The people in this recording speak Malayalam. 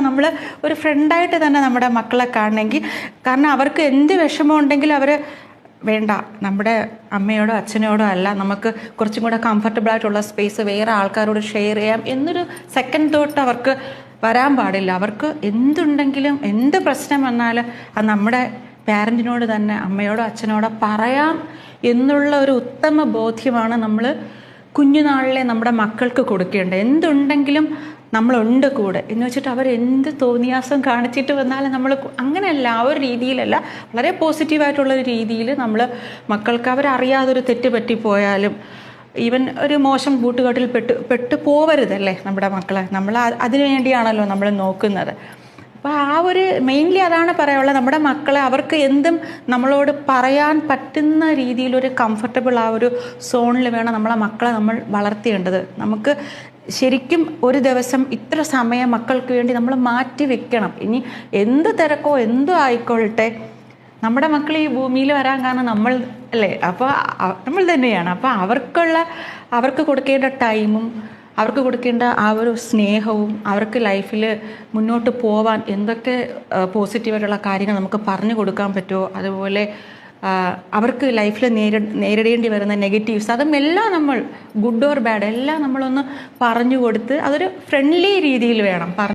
നമ്മൾ ഒരു ഫ്രണ്ടായിട്ട് തന്നെ നമ്മുടെ മക്കളെ കാണണമെങ്കിൽ കാരണം അവർക്ക് എന്ത് വിഷമം ഉണ്ടെങ്കിലും അവർ വേണ്ട. നമ്മുടെ അമ്മയോടോ അച്ഛനോടോ അല്ല നമുക്ക് കുറച്ചും കൂടെ കംഫർട്ടബിൾ ആയിട്ടുള്ള സ്പേസ് വേറെ ആൾക്കാരോട് ഷെയർ ചെയ്യാം എന്നൊരു സെക്കൻഡ് തോട്ട് അവർക്ക് വരാൻ പാടില്ല. അവർക്ക് എന്തുണ്ടെങ്കിലും എന്ത് പ്രശ്നം വന്നാലും അത് നമ്മുടെ പാരന്റിനോട് തന്നെ അമ്മയോടോ അച്ഛനോടോ പറയാം എന്നുള്ള ഒരു ഉത്തമ ബോധ്യമാണ് നമ്മൾ കുഞ്ഞുനാളിലെ നമ്മുടെ മക്കൾക്ക് കൊടുക്കേണ്ട എന്തുണ്ടെങ്കിലും നമ്മളുണ്ട് കൂടെ. എന്ന് വെച്ചിട്ട് അവർ എന്ത് തോന്നിയാസം കാണിച്ചിട്ട് വന്നാലും നമ്മൾ അങ്ങനെയല്ല ആ ഒരു രീതിയിലല്ല. വളരെ പോസിറ്റീവായിട്ടുള്ള ഒരു രീതിയിൽ നമ്മൾ മക്കൾക്ക് അവരറിയാതൊരു തെറ്റ് പറ്റിപ്പോയാലും ഈവൻ ഒരു മോശം കൂട്ടുകെട്ടിൽ പെട്ട് പെട്ട് പോവരുതല്ലേ നമ്മുടെ മക്കളെ? നമ്മൾ അതിനുവേണ്ടിയാണല്ലോ അതിനു വേണ്ടിയാണല്ലോ നമ്മൾ നോക്കുന്നത്. അപ്പോൾ ആ ഒരു മെയിൻലി അതാണ് പറയാനുള്ളത്. നമ്മുടെ മക്കളെ അവർക്ക് എന്തും നമ്മളോട് പറയാൻ പറ്റുന്ന രീതിയിലൊരു കംഫർട്ടബിൾ ആ ഒരു സോണിൽ വേണം നമ്മളെ മക്കളെ നമ്മൾ വളർത്തേണ്ടത്. നമുക്ക് ശരിക്കും ഒരു ദിവസം ഇത്ര സമയം മക്കൾക്ക് വേണ്ടി നമ്മൾ മാറ്റി വെക്കണം. ഇനി എന്ത് തിരക്കോ എന്തോ ആയിക്കൊള്ളട്ടെ. നമ്മുടെ മക്കൾ ഈ ഭൂമിയിൽ വരാൻ കാരണം നമ്മൾ അല്ലേ? അപ്പോൾ നമ്മൾ തന്നെയാണ്. അപ്പോൾ അവർക്കുള്ള അവർക്ക് കൊടുക്കേണ്ട ടൈമും അവർക്ക് കൊടുക്കേണ്ട ആ ഒരു സ്നേഹവും അവർക്ക് ലൈഫിൽ മുന്നോട്ട് പോവാൻ എന്തൊക്കെ പോസിറ്റീവായിട്ടുള്ള കാര്യങ്ങൾ നമുക്ക് പറഞ്ഞു കൊടുക്കാൻ പറ്റുമോ? അതുപോലെ അവർക്ക് ലൈഫിൽ നേരി നേരിടേണ്ടി വരുന്ന നെഗറ്റീവ്സ് അതും എല്ലാം നമ്മൾ ഗുഡ് ഓർ ബാഡ് എല്ലാം നമ്മളൊന്ന് പറഞ്ഞു കൊടുത്ത് അതൊരു ഫ്രണ്ട്ലി രീതിയിൽ വേണം.